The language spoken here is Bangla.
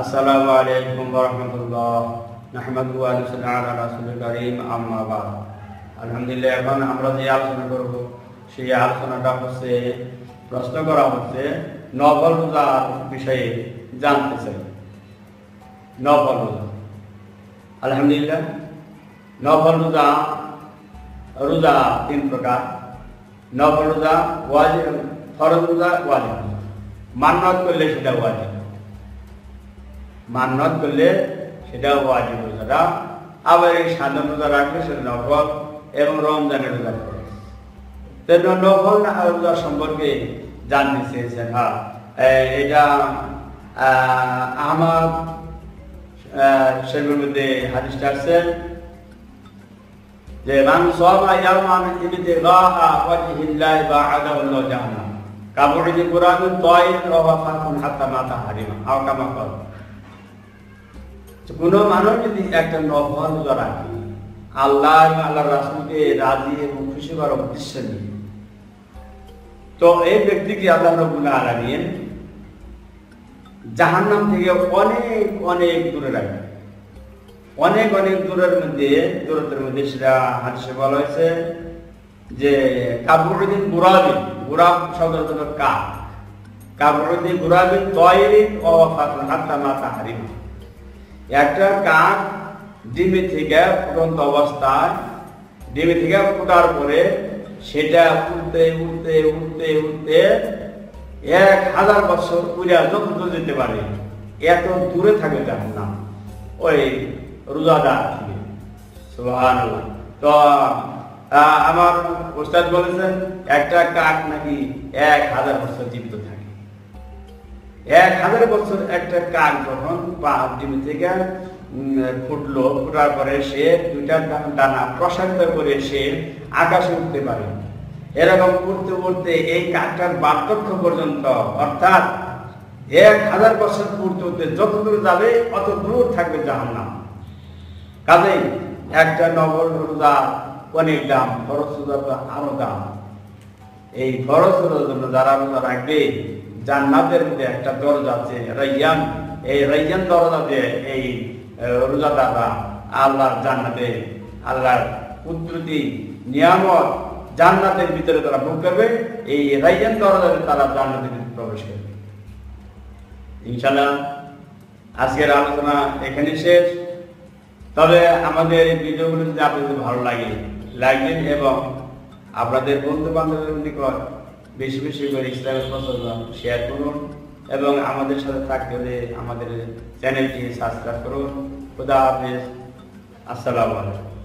আসসালামু আলাইকুম রহমতুল্লাহ নাহমাদু ওয়া নুসাল্লি আলা রাসূলিল কারীম আম্মা বাদ আলহামদুলিল্লাহ এখন আমরা যে আলোচনা করব, সেই আলোচনাটা হচ্ছে, প্রশ্ন করা হচ্ছে নফল রোজার বিষয়ে জানতে চাই। নফল রোজা। আলহামদুলিল্লাহ নফল রোজা রোজা তিন প্রকার। নফল রোজা ওয়াজিব ফরজ রোজা ওয়াজিব। মান্নত করলে সেটা ওয়াজিব। মান্নত করলে সেটা ওয়াজিব রোজাটা আবার এই সাধারণ রোজা রাখলে সেটা নফল এবং রমজানের রোজা করে নফল রোজা সম্পর্কে জানতে চেয়েছেন। হ্যাঁ এটা আমার সেগুলোর মধ্যে হাদিসটা আছে। যে আল্লাহু কোন মানুষ যদি একটা নফল রাখে, আল্লাহ এবং আল্লাহর রাসূলকে রাজি এবং খুশি করার উদ্দেশ্য নিয়ে, তো এই ব্যক্তিকে আল্লাহ রব্বুল আলামিন জাহান্নাম থেকে অনেক অনেক দূরে রাখবে অনেক অনেক দূরের মধ্যে, দূরত্বের মধ্যে সেটা হাদিসে বলা হয়েছে যে কাবুরুদ্দিন গুরাবিন গুরাব শব্দের জন্য কাক কাবুরুদ্দিন গুরাবিন তয়রি অফাতুন হাত্তা মাতা হারিম একটা কাক ডিমে থেকে ফুটন্ত অবস্থায়, ডিমে থেকে ফুটার পরে সেটা উঠতে উঠতে উঠতে উঠতে এক হাজার বছর উড়া যত যেতে পারে। এত দূরে থাকে জাহান্নাম। ওই রোজাদার তো আমার ওস্তাদ বলেছেন, একটা কাক নাকি এক হাজার বছর জীবিত থাকে। এক হাজার বছর একটা কাক যখন পাহাড় ডিমি থেকে ফুটলো, ফুটার পরে সে দুইটা ডানা প্রসারিত করে সে আকাশে উঠতে পারে। এরকম উঠতে উঠতে এই কাকটার বার্ধক্য পর্যন্ত, অর্থাৎ এক হাজার বছর উঠতে যত দূর যাবে অত দূর থাকবে জাহান্নাম। কাজেই একটা নগর রোজা অনেক দাম, খরচ রোজা তো আরও দাম। এই ফরজ রোজার জন্য যারা রোজা রাখবে, জান্নাতের মধ্যে একটা দরজা আছে, রাইয়ান। এই রাইয়ান দরজা দিয়ে এই রোজাদাররা আল্লাহর জান্নাতে, আল্লাহর কুদরতি নিয়ামত জান্নাতের ভিতরে তারা ভোগ করবে, এই রাইয়ান দরজা দিয়ে তারা জান্নাতের ভিতরে প্রবেশ করবে। ইনশাআল্লাহ, আজকের আলোচনা এখানে শেষ। তবে আমাদের এই ভিডিওগুলো যদি আপনাদের ভালো লাগে লাগবেন এবং আপনাদের বন্ধু বান্ধবের নিকট বেশি বেশি করে ইসলামের প্রচলন শেয়ার করুন এবং আমাদের সাথে থাকতে হলে আমাদের চ্যানেলটি সাবস্ক্রাইব করুন। খুদা হাফিজ। আসসালামু আলাইকুম।